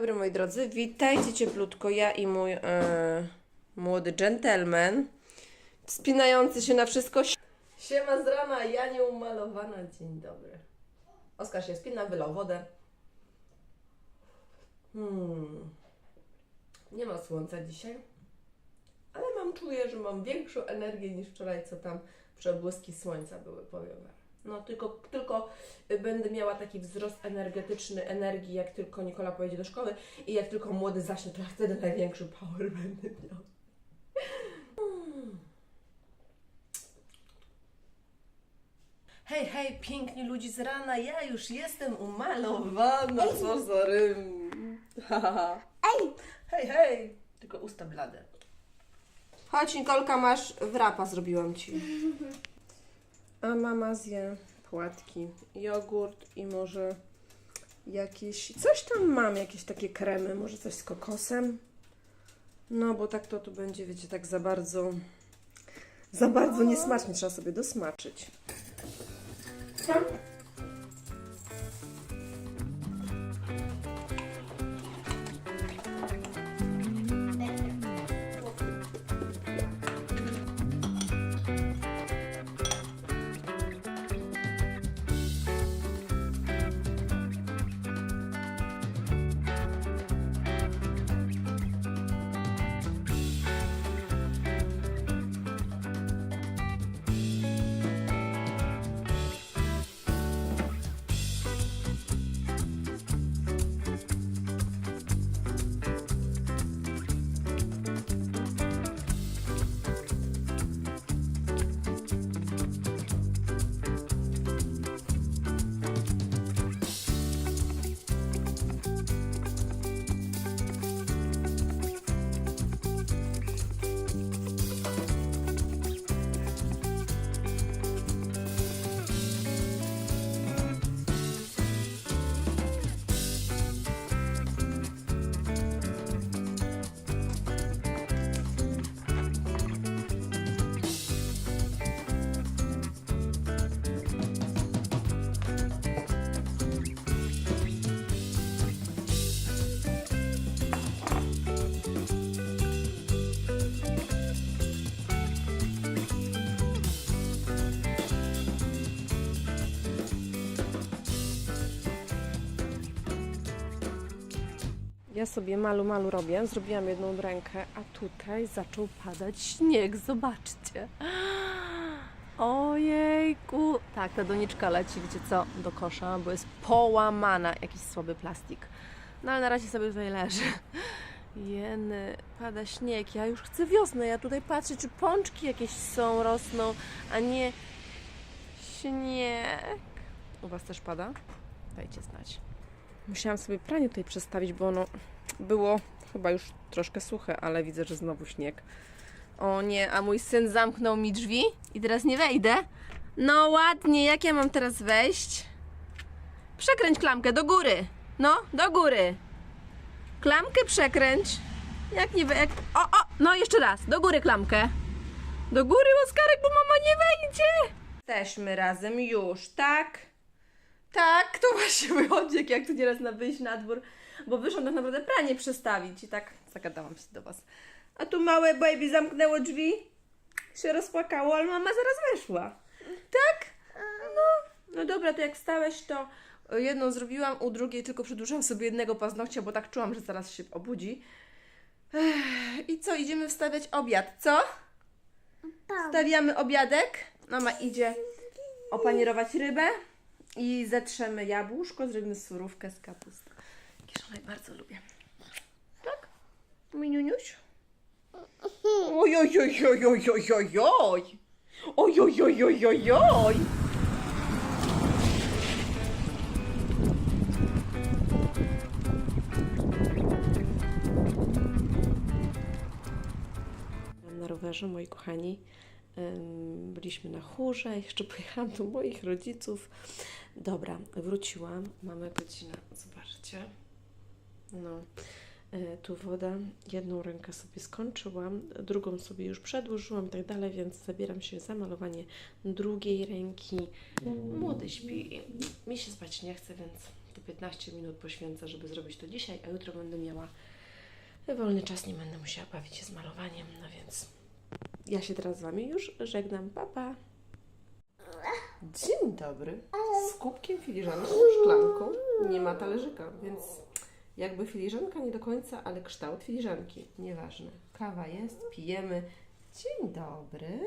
dobry moi drodzy, witajcie cieplutko, ja i mój e, młody gentleman wspinający się na wszystko. Siema z rana, ja nieumalowana, dzień dobry. Oskar się spina, wylał wodę. Hmm. Nie ma słońca dzisiaj, ale mam, czuję, że mam większą energię niż wczoraj, co tam przebłyski słońca były, powiem wam. No tylko, tylko będę miała taki wzrost energetyczny energii, jak tylko Nikola pojedzie do szkoły i jak tylko młody zaśnie, to ja wtedy największy power będę miał. Hmm. Hej, hej, piękni ludzi z rana, ja już jestem umalowana, co za rym. Ej! Hej, hej! Tylko usta blade. Chodź Nikolka, masz wrapa zrobiłam Ci. A mama zje płatki, jogurt i może jakieś, coś tam mam, jakieś takie kremy, może coś z kokosem. No, bo tak to tu będzie, wiecie, tak za bardzo, za bardzo niesmacznie, trzeba sobie dosmaczyć. Ja sobie malu malu robię, zrobiłam jedną rękę, a tutaj zaczął padać śnieg, zobaczcie. Ojejku. Tak, ta doniczka leci, wiecie co, do kosza, bo jest połamana, jakiś słaby plastik. No ale na razie sobie tutaj leży. Jeny, pada śnieg, ja już chcę wiosnę, ja tutaj patrzę, czy pączki jakieś są, rosną, a nie śnieg. U Was też pada? Dajcie znać. Musiałam sobie pranie tutaj przestawić, bo ono było chyba już troszkę suche, ale widzę, że znowu śnieg. O nie, a mój syn zamknął mi drzwi i teraz nie wejdę. No ładnie, jak ja mam teraz wejść? Przekręć klamkę do góry. No, do góry. Klamkę przekręć. Jak nie we... Jak... O, o, no jeszcze raz. Do góry klamkę. Do góry, Oskarek, bo mama nie wejdzie. Jesteśmy razem już, tak? Tak, to właśnie wychodzi, jak, jak tu nieraz na wyjść na dwór, bo wyszłam tak naprawdę pranie przestawić i tak zagadałam się do Was. A tu małe baby zamknęło drzwi, się rozpłakało, ale mama zaraz weszła. Tak? No, no dobra, to jak wstałeś, to jedną zrobiłam, u drugiej tylko przedłużyłam sobie jednego paznokcia, bo tak czułam, że zaraz się obudzi. Ech, I co, idziemy wstawiać obiad, co? Stawiamy obiadek. Mama idzie opanierować rybę i zetrzemy jabłuszko, zrobimy surówkę z kapustą. Kieszonej bardzo lubię. Tak? Mój niuniuś? Oj, oj, oj, oj, oj, oj, oj, oj. Oj, oj, oj, oj, oj, oj. na rowerze, moi kochani. Byliśmy na chórze, jeszcze pojechałam do moich rodziców. Dobra, wróciłam. Mamy godzinę, zobaczcie. No, y, tu woda. Jedną rękę sobie skończyłam, drugą sobie już przedłużyłam i tak dalej, więc zabieram się za malowanie drugiej ręki. Młody śpi. Mi się spać nie chce, więc to 15 minut poświęcę, żeby zrobić to dzisiaj, a jutro będę miała wolny czas, nie będę musiała bawić się z malowaniem, no więc ja się teraz z Wami już żegnam. Pa, pa. Dzień dobry. Z kubkiem filiżanką, szklanką. Nie ma talerzyka, więc jakby filiżanka nie do końca, ale kształt filiżanki. Nieważne. Kawa jest, pijemy. Dzień dobry.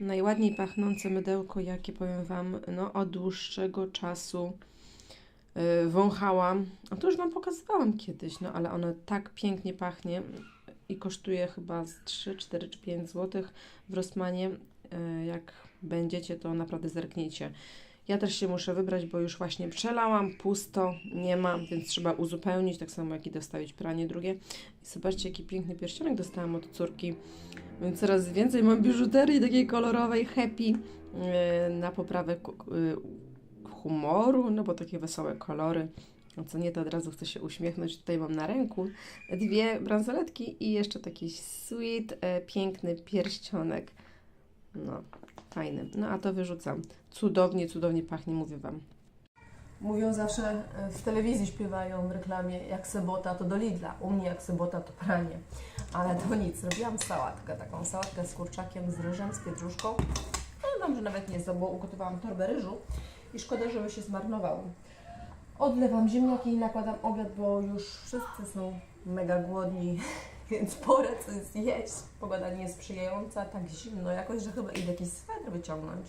Najładniej pachnące mydełko, jakie powiem Wam, no od dłuższego czasu yy, wąchałam. No to już Wam pokazywałam kiedyś, no ale ono tak pięknie pachnie i kosztuje chyba z 3, 4 czy 5 zł w Rossmanie. Yy, jak będziecie, to naprawdę zerknijcie. Ja też się muszę wybrać, bo już właśnie przelałam, pusto, nie ma, więc trzeba uzupełnić, tak samo jak i dostawić pranie drugie. I zobaczcie, jaki piękny pierścionek dostałam od córki. Więc coraz więcej mam biżuterii takiej kolorowej, happy, yy, na poprawę humoru, no bo takie wesołe kolory. No co nie, to od razu chcę się uśmiechnąć. Tutaj mam na ręku dwie bransoletki i jeszcze taki sweet, e, piękny pierścionek. No, fajny. No a to wyrzucam. Cudownie, cudownie pachnie, mówię Wam. Mówią zawsze, e, w telewizji śpiewają w reklamie, jak sobota to do Lidla, u mnie jak sobota to pranie. Ale to nic, zrobiłam sałatkę, taką sałatkę z kurczakiem, z ryżem, z pietruszką. No wiem, że nawet nie jest, bo ugotowałam torbę ryżu i szkoda, żeby się zmarnował. Odlewam ziemniaki i nakładam obiad, bo już wszyscy są mega głodni, więc pora coś zjeść. Pogoda nie jest sprzyjająca, tak zimno jakoś, że chyba idę jakiś swetr wyciągnąć.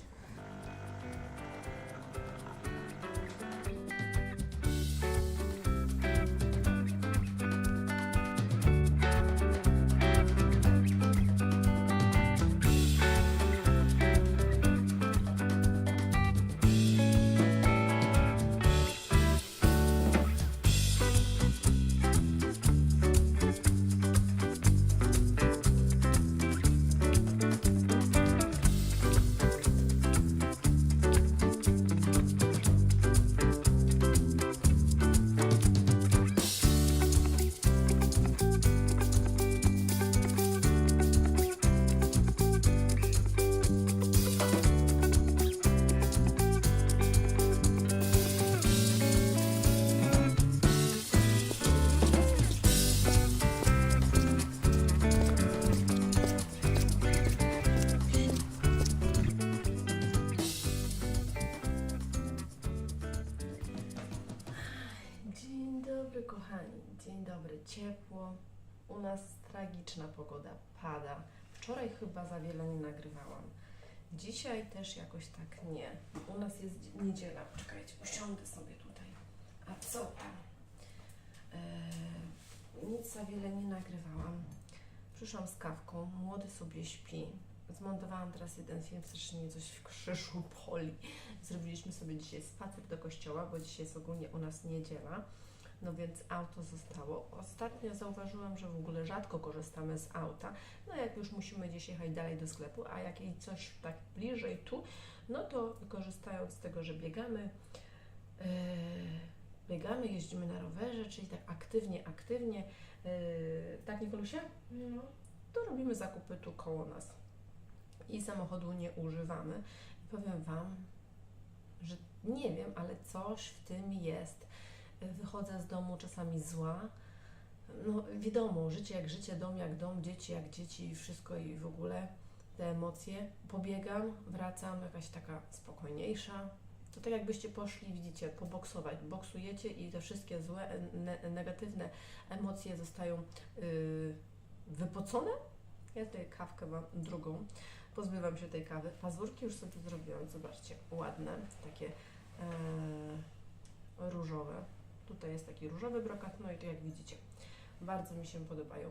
Dzień dobry. Ciepło. U nas tragiczna pogoda. Pada. Wczoraj chyba za wiele nie nagrywałam. Dzisiaj też jakoś tak nie. U nas jest niedziela. Czekajcie, usiądę sobie tutaj. A co tam? Eee, nic za wiele nie nagrywałam. Przyszłam z kawką. Młody sobie śpi. Zmontowałam teraz jeden film, strasznie mnie coś w krzyżu boli. Zrobiliśmy sobie dzisiaj spacer do kościoła, bo dzisiaj jest ogólnie u nas niedziela. No więc auto zostało. Ostatnio zauważyłam, że w ogóle rzadko korzystamy z auta. No jak już musimy gdzieś jechać dalej do sklepu, a jak i coś tak bliżej tu, no to korzystając z tego, że biegamy, yy, biegamy, jeździmy na rowerze, czyli tak aktywnie, aktywnie, yy, tak Nikolusia? No. To robimy zakupy tu koło nas. I samochodu nie używamy. I powiem Wam, że nie wiem, ale coś w tym jest. Wychodzę z domu czasami zła. No wiadomo, życie jak życie, dom jak dom, dzieci jak dzieci, wszystko i w ogóle te emocje. Pobiegam, wracam, jakaś taka spokojniejsza. To tak jakbyście poszli, widzicie, poboksować. Boksujecie i te wszystkie złe, ne negatywne emocje zostają yy, wypocone. Ja tutaj kawkę mam drugą. Pozbywam się tej kawy. Pazurki już sobie zrobiłam, zobaczcie, ładne, takie e, różowe. Tutaj jest taki różowy brokat, no i to jak widzicie, bardzo mi się podobają.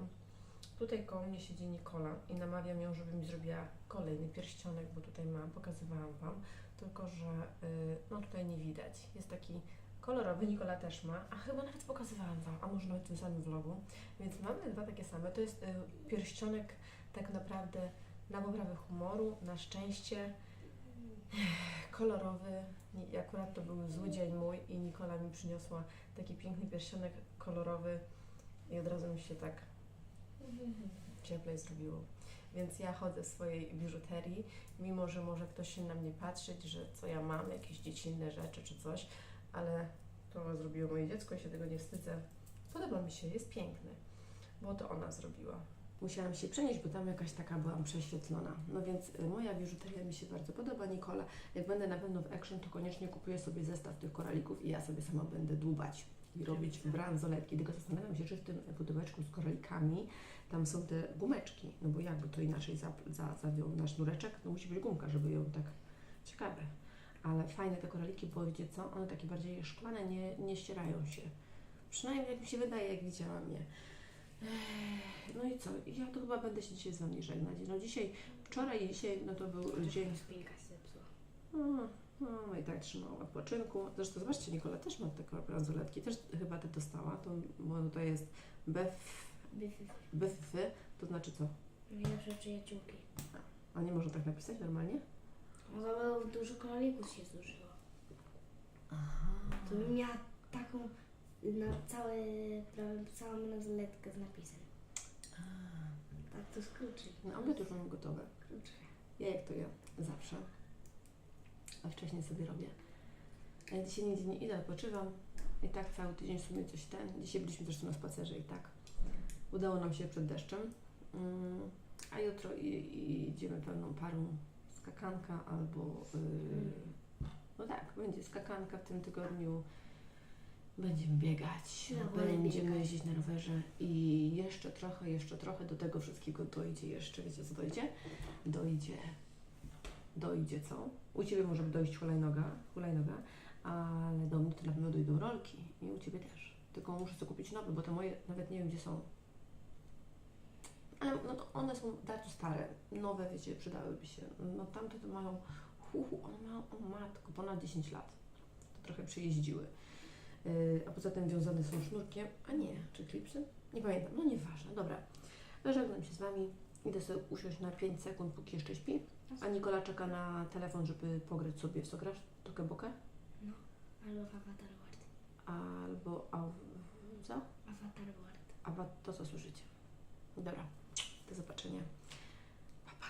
Tutaj koło mnie siedzi Nikola i namawiam ją, żeby mi zrobiła kolejny pierścionek, bo tutaj mam, pokazywałam Wam, tylko że y, no tutaj nie widać. Jest taki kolorowy, Nikola też ma, a chyba nawet pokazywałam Wam, a może nawet w tym samym vlogu. Więc mamy dwa takie same. To jest y, pierścionek tak naprawdę na poprawę humoru, na szczęście, kolorowy. I Akurat to był zły dzień mój i Nikola mi przyniosła taki piękny pierścionek kolorowy i od razu mi się tak cieplej zrobiło. Więc ja chodzę w swojej biżuterii, mimo że może ktoś się na mnie patrzeć, że co ja mam, jakieś dziecinne rzeczy czy coś, ale to zrobiło moje dziecko, ja się tego nie wstydzę. Podoba mi się, jest piękny, bo to ona zrobiła. Musiałam się przenieść, bo tam jakaś taka byłam prześwietlona. No więc y, moja biżuteria mi się bardzo podoba, Nikola. Jak będę na pewno w Action, to koniecznie kupuję sobie zestaw tych koralików i ja sobie sama będę dłubać i robić bransoletki. Tylko zastanawiam się, czy w tym pudełeczku z koralikami tam są te gumeczki, no bo jakby to inaczej za, za, zawiął na sznureczek, no musi być gumka, żeby ją tak... Ciekawe. Ale fajne te koraliki, bo wiecie co, one takie bardziej szklane, nie, nie ścierają się. Przynajmniej jak mi się wydaje, jak widziałam je. No i co? Ja to chyba będę się dzisiaj z Wami żegnać. No dzisiaj, wczoraj i dzisiaj, no to był dzień... Spinka się zepsuła. No, no i tak trzymała w odpoczynku. Zresztą zobaczcie, Nikola też ma te bransoletki, też chyba te dostała. To, bo to jest bef, Byfy. to znaczy co? Najlepsze przyjaciółki. A nie można tak napisać normalnie? Może dużo koralików się zużyło. To bym miała taką na całe, prawie całą bransoletkę z napisem. Tak to skróci. No, obiad już mam gotowe. Krótsze. Ja jak to ja, zawsze. A wcześniej sobie robię. A ja dzisiaj nigdzie nie idę, odpoczywam. I tak cały tydzień w sumie coś ten. Dzisiaj byliśmy też tu na spacerze i tak. Udało nam się przed deszczem. Mm, a jutro i, i idziemy pełną parą skakanka albo... Yy, no tak, będzie skakanka w tym tygodniu. Będziemy biegać, będziemy biegać. jeździć na rowerze i jeszcze trochę, jeszcze trochę do tego wszystkiego dojdzie jeszcze. Wiecie co dojdzie? Dojdzie, dojdzie co? U Ciebie może dojść hulajnoga, hulajnoga, ale do mnie to na pewno dojdą rolki i u Ciebie też. Tylko muszę sobie kupić nowe, bo te moje nawet nie wiem gdzie są. Ale no to one są bardzo stare, nowe wiecie, przydałyby się. No tamte to mają, hu, hu, one mają, o matko, ponad 10 lat. To trochę przejeździły. Yy, a poza tym wiązane są sznurkiem, a nie, czy klipsem? Nie pamiętam, no nieważne, dobra. Żegnam się z Wami, idę sobie usiąść na 5 sekund, póki jeszcze śpi, a Nikola czeka na telefon, żeby pograć sobie w co grasz? Tokę bokę? No. Albo w Avatar World. Albo a co? Avatar World. A wa- to co słyszycie? Dobra, do zobaczenia. Pa, pa.